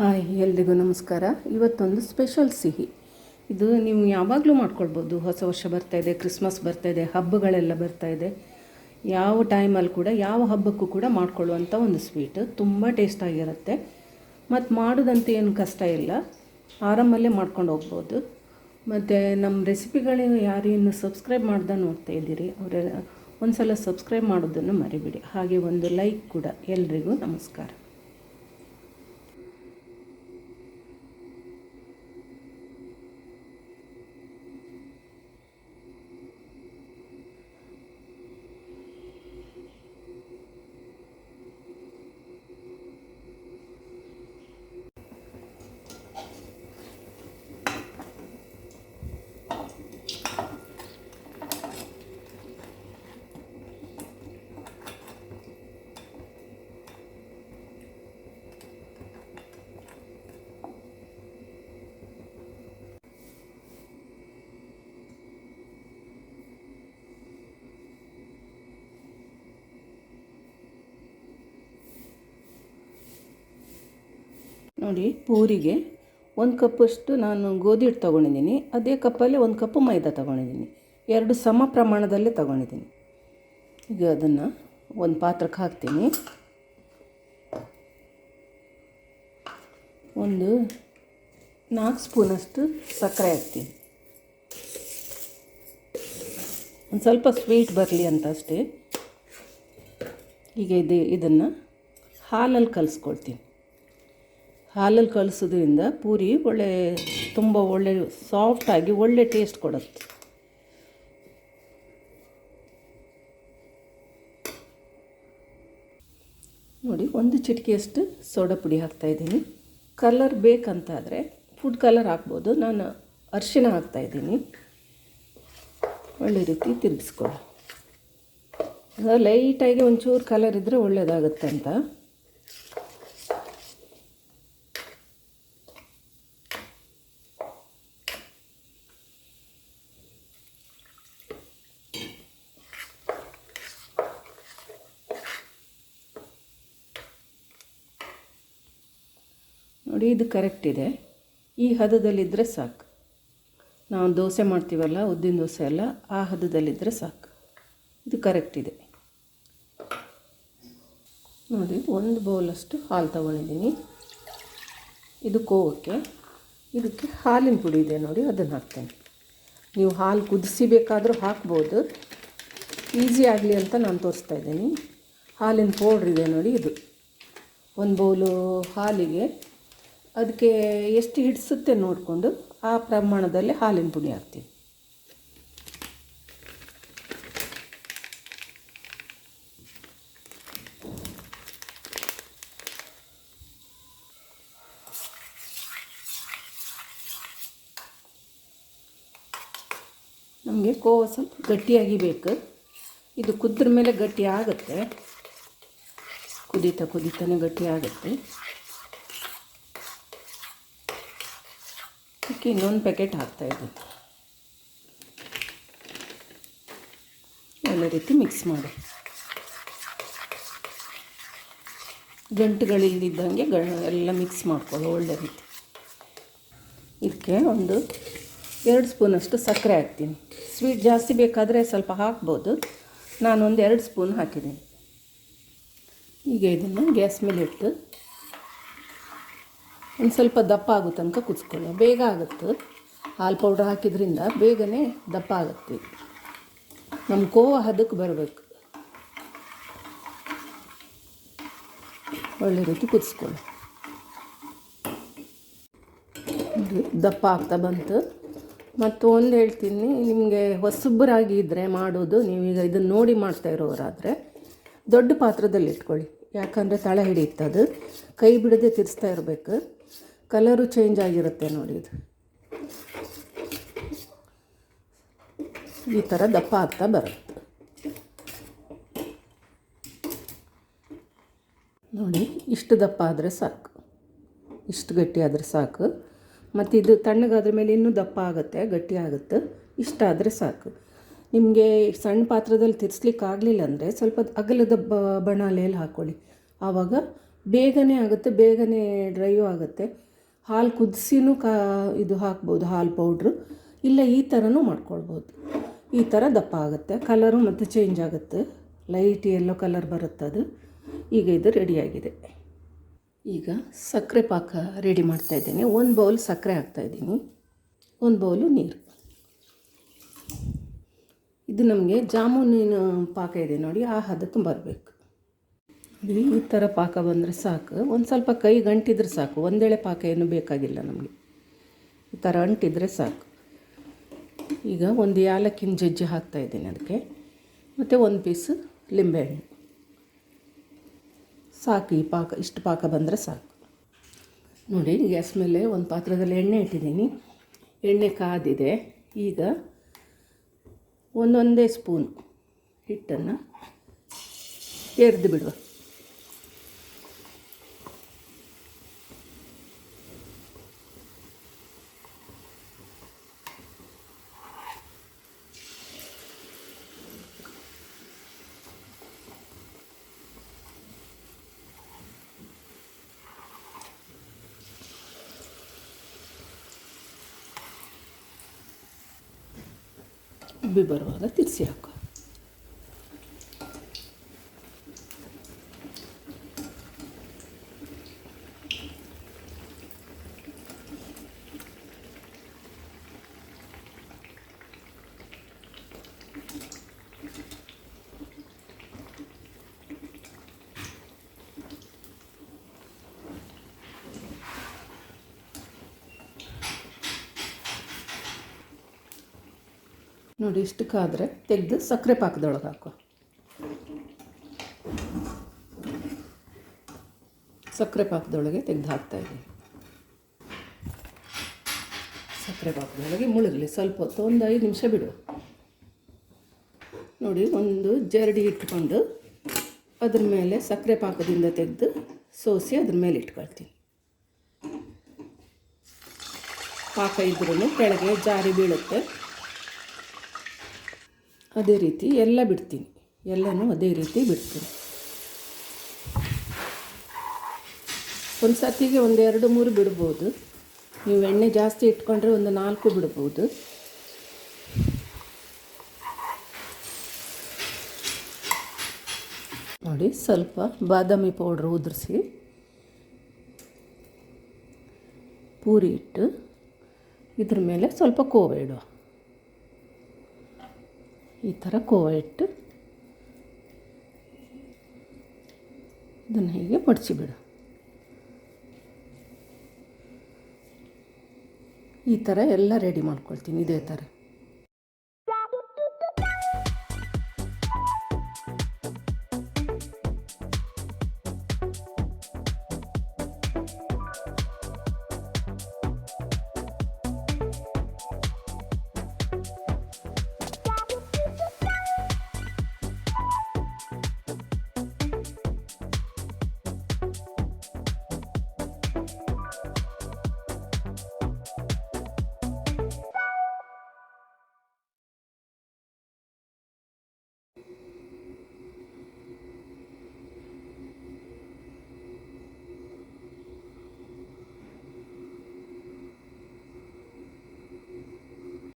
Hi, ಎಲ್ರಿಗೂ ನಮಸ್ಕಾರ. ಇವತ್ತೊಂದು ಸ್ಪೆಷಲ್ ಸಿಹಿ. ಇದು ನೀವು ಯಾವಾಗಲೂ ಮಾಡ್ಕೊಳ್ಬೋದು. ಹೊಸ ವರ್ಷ ಬರ್ತಾ ಇದೆ ಕ್ರಿಸ್ಮಸ್ ಬರ್ತಾ ಇದೆ, ಹಬ್ಬಗಳೆಲ್ಲ ಬರ್ತಾ ಇದೆ. ಯಾವ ಟೈಮಲ್ಲಿ ಕೂಡ, ಯಾವ ಹಬ್ಬಕ್ಕೂ ಕೂಡ ಮಾಡ್ಕೊಳ್ಳುವಂಥ ಒಂದು ಸ್ವೀಟ್ ತುಂಬ ಟೇಸ್ಟಾಗಿರುತ್ತೆ ಮತ್ತು ಮಾಡೋದಂತ ಏನು ಕಷ್ಟ ಇಲ್ಲ. ಆರಾಮಲ್ಲೇ ಮಾಡ್ಕೊಂಡು ಹೋಗ್ಬೋದು. ಮತ್ತು ನಮ್ಮ ರೆಸಿಪಿಗಳು ಯಾರು ಇನ್ನು ಸಬ್ಸ್ಕ್ರೈಬ್ ಮಾಡ್ದೆ ನೋಡ್ತಾ ಇದ್ದೀರಿ, ಅವರೆಲ್ಲ ಒಂದು ಸಲ ಸಬ್ಸ್ಕ್ರೈಬ್ ಮಾಡೋದನ್ನು ಮರಿಬಿಡಿ. ಹಾಗೆ ಒಂದು ಲೈಕ್ ಕೂಡ. ಎಲ್ರಿಗೂ ನಮಸ್ಕಾರ. ನೋಡಿ, ಪೂರಿಗೆ ಒಂದು ಕಪ್ಪಷ್ಟು ನಾನು ಗೋಧಿ ಹಿಟ್ಟು ತೊಗೊಂಡಿದ್ದೀನಿ. ಅದೇ ಕಪ್ಪಲ್ಲಿ ಒಂದು ಕಪ್ಪು ಮೈದಾ ತೊಗೊಂಡಿದ್ದೀನಿ. ಎರಡು ಸಮ ಪ್ರಮಾಣದಲ್ಲೇ ತೊಗೊಂಡಿದ್ದೀನಿ. ಈಗ ಅದನ್ನು ಒಂದು ಪಾತ್ರಕ್ಕೆ ಹಾಕ್ತೀನಿ. ಒಂದು ನಾಲ್ಕು ಸ್ಪೂನಷ್ಟು ಸಕ್ಕರೆ ಹಾಕ್ತೀನಿ. ಒಂದು ಸ್ವಲ್ಪ ಸ್ವೀಟ್ ಬರಲಿ ಅಂತ ಅಷ್ಟೇ. ಈಗ ಇದು, ಇದನ್ನು ಹಾಲಲ್ಲಿ ಕಲಿಸ್ಕೊಳ್ತೀನಿ. ಹಾಲಲ್ಲಿ ಕಲಿಸೋದ್ರಿಂದ ಪೂರಿ ಒಳ್ಳೆ, ತುಂಬ ಒಳ್ಳೆ ಸಾಫ್ಟಾಗಿ ಒಳ್ಳೆ ಟೇಸ್ಟ್ ಕೊಡುತ್ತೆ. ನೋಡಿ, ಒಂದು ಚಿಟಿಕೆಯಷ್ಟು ಸೋಡಾ ಪುಡಿ ಹಾಕ್ತಾಯಿದ್ದೀನಿ ಕಲರ್ ಬೇಕಂತಾದರೆ ಫುಡ್ ಕಲರ್ ಹಾಕ್ಬೋದು, ನಾನು ಅರಿಶಿನ ಹಾಕ್ತಾಯಿದ್ದೀನಿ ಒಳ್ಳೆ ರೀತಿ ತಿರುಗಿಸ್ಕೊಳ್ಳಿ. ಲೈಟಾಗಿ ಒಂಚೂರು ಕಲರ್ ಇದ್ದರೆ ಒಳ್ಳೆಯದಾಗುತ್ತೆ ಅಂತ. ನೋಡಿ, ಇದು ಕರೆಕ್ಟ್ ಇದೆ. ಈ ಹದದಲ್ಲಿದ್ದರೆ ಸಾಕು. ನಾವು ದೋಸೆ ಮಾಡ್ತೀವಲ್ಲ, ಉದ್ದಿನ ದೋಸೆ ಎಲ್ಲ ಆ ಹದದಲ್ಲಿದ್ದರೆ ಸಾಕು. ಇದು ಕರೆಕ್ಟ್ ಇದೆ. ನೋಡಿ, ಒಂದು ಬೌಲಷ್ಟು ಹಾಲು ತಗೊಂಡಿದ್ದೀನಿ. ಇದು ಕೋವಕ್ಕೆ. ಇದಕ್ಕೆ ಹಾಲಿನ ಪುಡಿ ಇದೆ ನೋಡಿ, ಅದನ್ನು ಹಾಕ್ತೇನೆ. ನೀವು ಹಾಲು ಕುದಿಸಿ ಬೇಕಾದರೂ ಹಾಕ್ಬೋದು. ಈಸಿ ಆಗಲಿ ಅಂತ ನಾನು ತೋರಿಸ್ತಾ ಇದ್ದೀನಿ. ಹಾಲಿನ ಪೌಡ್ರ್ ಇದೆ ನೋಡಿ ಇದು. ಒಂದು ಬೌಲು ಹಾಲಿಗೆ ಅದಕ್ಕೆ ಎಷ್ಟು ಹಿಡಿಸುತ್ತೆ ನೋಡಿಕೊಂಡು ಆ ಪ್ರಮಾಣದಲ್ಲಿ ಹಾಲಿನ ಪುಡಿ ಹಾಕ್ತೀವಿ. ನಮಗೆ ಕೋವ ಸ್ವಲ್ಪ ಗಟ್ಟಿಯಾಗಿ ಬೇಕು. ಇದು ಕುದ್ರ ಮೇಲೆ ಗಟ್ಟಿ ಆಗುತ್ತೆ. ಕುದೀತಾ ಕುದೀತಾನೆ ಗಟ್ಟಿ ಆಗುತ್ತೆ. ಅದಕ್ಕೆ ಇನ್ನೊಂದು ಪ್ಯಾಕೆಟ್ ಹಾಕ್ತಾಯಿದ್ದೀನಿ ಒಳ್ಳೆ ರೀತಿ ಮಿಕ್ಸ್ ಮಾಡಿ. ಗಂಟುಗಳಿಲ್ದಿದ್ದಂಗೆ ಗ, ಎಲ್ಲ ಮಿಕ್ಸ್ ಮಾಡ್ಕೊಳ್ಳೋ ಒಳ್ಳೆ ರೀತಿ. ಇದಕ್ಕೆ ಒಂದು ಎರಡು ಸ್ಪೂನಷ್ಟು ಸಕ್ಕರೆ ಹಾಕ್ತೀನಿ. ಸ್ವೀಟ್ ಜಾಸ್ತಿ ಬೇಕಾದರೆ ಸ್ವಲ್ಪ ಹಾಕ್ಬೋದು. ನಾನೊಂದು ಎರಡು ಸ್ಪೂನ್ ಹಾಕಿದ್ದೀನಿ. ಈಗ ಇದನ್ನು ಗ್ಯಾಸ್ ಮೇಲೆ ಇಟ್ಟು ಒಂದು ಸ್ವಲ್ಪ ದಪ್ಪ ಆಗೋ ತನಕ ಕುದಿಸ್ಕೊಳ್ಳೋ ಬೇಗ ಆಗುತ್ತೆ. ಹಾಲು ಪೌಡ್ರ್ ಹಾಕಿದ್ರಿಂದ ಬೇಗನೆ ದಪ್ಪ ಆಗುತ್ತೆ. ನಮ್ಮ ಕೋವ ಹದಕ್ಕೆ ಬರಬೇಕು. ಒಳ್ಳೆ ರೀತಿ ಕುದಿಸ್ಕೊಳ್ಳಿ ದಪ್ಪ ಆಗ್ತಾ ಬಂತು. ಮತ್ತು ಒಂದು ಹೇಳ್ತೀನಿ, ನಿಮಗೆ ಹೊಸಬ್ಬರಾಗಿ ಇದ್ದರೆ ಮಾಡೋದು, ನೀವೀಗ ಇದನ್ನು ನೋಡಿ ಮಾಡ್ತಾ ಇರೋರಾದರೆ ದೊಡ್ಡ ಪಾತ್ರದಲ್ಲಿ ಇಟ್ಕೊಳ್ಳಿ. ಯಾಕಂದರೆ ತಳ ಹಿಡಿಯುತ್ತದು ಕೈ ಬಿಡದೆ ತಿರ್ಸ್ತಾ ಇರಬೇಕು. ಕಲರು ಚೇಂಜ್ ಆಗಿರುತ್ತೆ ನೋಡಿ ಇದು. ಈ ಥರ ದಪ್ಪ ಆಗ್ತಾ ಬರುತ್ತೆ. ನೋಡಿ, ಇಷ್ಟು ದಪ್ಪ ಆದರೆ ಸಾಕು. ಇಷ್ಟು ಗಟ್ಟಿ ಆದರೆ ಸಾಕು. ಮತ್ತು ಇದು ತಣ್ಣಗಾದ್ರ ಮೇಲೆ ಇನ್ನೂ ದಪ್ಪ ಆಗುತ್ತೆ, ಗಟ್ಟಿ ಆಗುತ್ತೆ. ಇಷ್ಟಾದರೆ ಸಾಕು. ನಿಮಗೆ ಸಣ್ಣ ಪಾತ್ರದಲ್ಲಿ ತಿರ್ಸ್ಲಿಕ್ಕೆ ಆಗಲಿಲ್ಲ ಅಂದರೆ ಸ್ವಲ್ಪ ಅಗಲದ ಬ, ಬಣಾಲೆಯಲ್ಲಿ ಹಾಕ್ಕೊಳ್ಳಿ ಆವಾಗ ಬೇಗನೆ ಆಗುತ್ತೆ, ಬೇಗನೆ ಡ್ರೈಯೂ ಆಗುತ್ತೆ. ಹಾಲು ಕುದಿಸಿನೂ ಕಾ, ಇದು ಹಾಕ್ಬೋದು, ಹಾಲು ಪೌಡ್ರು. ಇಲ್ಲ, ಈ ಥರನೂ ಮಾಡ್ಕೊಳ್ಬೋದು. ಈ ಥರ ದಪ್ಪ ಆಗುತ್ತೆ. ಕಲರು ಮತ್ತು ಚೇಂಜ್ ಆಗುತ್ತೆ. ಲೈಟ್ ಎಲ್ಲೋ ಕಲರ್ ಬರುತ್ತೆ ಅದು. ಈಗ ಇದು ರೆಡಿಯಾಗಿದೆ ಈಗ ಸಕ್ಕರೆ ಪಾಕ ರೆಡಿ ಮಾಡ್ತಾಯಿದ್ದೀನಿ ಒಂದು ಬೌಲ್ ಸಕ್ಕರೆ ಹಾಕ್ತಾಯಿದ್ದೀನಿ ಒಂದು ಬೌಲು ನೀರು. ಇದು ನಮಗೆ ಜಾಮೂನಿನ ಪಾಕ ಇದೆ ನೋಡಿ. ಆ ಹದಕ್ಕೆ ಬರಬೇಕು ಈ ಥರ ಪಾಕ ಬಂದರೆ ಸಾಕು. ಒಂದು ಸ್ವಲ್ಪ ಕೈ ಗಂಟಿದ್ರೆ ಸಾಕು. ಒಂದೇಳೆ ಪಾಕ ಏನು ಬೇಕಾಗಿಲ್ಲ ನಮಗೆ. ಈ ಥರ ಅಂಟಿದ್ರೆ ಸಾಕು. ಈಗ ಒಂದು ಏಲಕ್ಕಿನ ಜಜ್ಜಿ ಹಾಕ್ತಾಯಿದ್ದೀನಿ ಅದಕ್ಕೆ. ಮತ್ತು ಒಂದು ಪೀಸ್ ಲಿಂಬೆಹಣ್ಣು ಸಾಕು ಈ ಪಾಕ, ಇಷ್ಟು ಪಾಕ ಬಂದರೆ ಸಾಕು. ನೋಡಿ, ಗ್ಯಾಸ್ ಮೇಲೆ ಒಂದು ಪಾತ್ರದಲ್ಲಿ ಎಣ್ಣೆ ಇಟ್ಟಿದ್ದೀನಿ. ಎಣ್ಣೆ ಕಾದಿದೆ. ಈಗ ಒಂದೊಂದೇ ಸ್ಪೂನ್ ಹಿಟ್ಟನ್ನು ಎರ್ದು ಬಿಡುವ. biberoną, tik tiek ನೋಡಿ ಇಷ್ಟಕ್ಕಾದರೆ ತೆಗೆದು ಸಕ್ಕರೆ ಪಾಕದೊಳಗೆ ಹಾಕುವ. ಸಕ್ಕರೆ ಪಾಕದೊಳಗೆ ತೆಗೆದು ಹಾಕ್ತಾಯಿದ್ದೀನಿ ಸಕ್ಕರೆ ಪಾಕದೊಳಗೆ ಮುಳುಗಲಿ, ಸ್ವಲ್ಪ ಹೊತ್ತು ಒಂದು ಐದು ನಿಮಿಷ ಬಿಡು ನೋಡಿ, ಒಂದು ಜರಡಿ ಇಟ್ಕೊಂಡು ಅದ್ರ ಮೇಲೆ ಸಕ್ಕರೆ ಪಾಕದಿಂದ ತೆಗೆದು ಸೋಸಿ ಅದ್ರ ಮೇಲೆ ಇಟ್ಕೊಳ್ತೀನಿ. ಪಾಕ ಇದ್ರೂ ಕೆಳಗೆ ಜಾರಿ ಬೀಳುತ್ತೆ. ಅದೇ ರೀತಿ ಎಲ್ಲ ಬಿಡ್ತೀನಿ. ಎಲ್ಲನೂ ಅದೇ ರೀತಿ ಬಿಡ್ತೀನಿ. ಒಂದು ಸತಿಗೆ ಒಂದು ಎರಡು ಮೂರು ಬಿಡ್ಬೋದು. ನೀವು ಎಣ್ಣೆ ಜಾಸ್ತಿ ಇಟ್ಕೊಂಡ್ರೆ ಒಂದು ನಾಲ್ಕು ಬಿಡ್ಬೋದು. ನೋಡಿ, ಸ್ವಲ್ಪ ಬಾದಾಮಿ ಪೌಡ್ರ್ ಉದುರಿಸಿ. ಪೂರಿ ಇಟ್ಟು ಇದ್ರ ಮೇಲೆ ಸ್ವಲ್ಪ ಕೋವೆ ಇಡುವ. ಈ ಥರ ಕೋವ ಇಟ್ಟು ಇದನ್ನು ಹೀಗೆ ಮಡಚಿಬಿಡು ಈ ಥರ ಎಲ್ಲ ರೆಡಿ ಮಾಡ್ಕೊಳ್ತೀನಿ ಇದೇ ಥರ.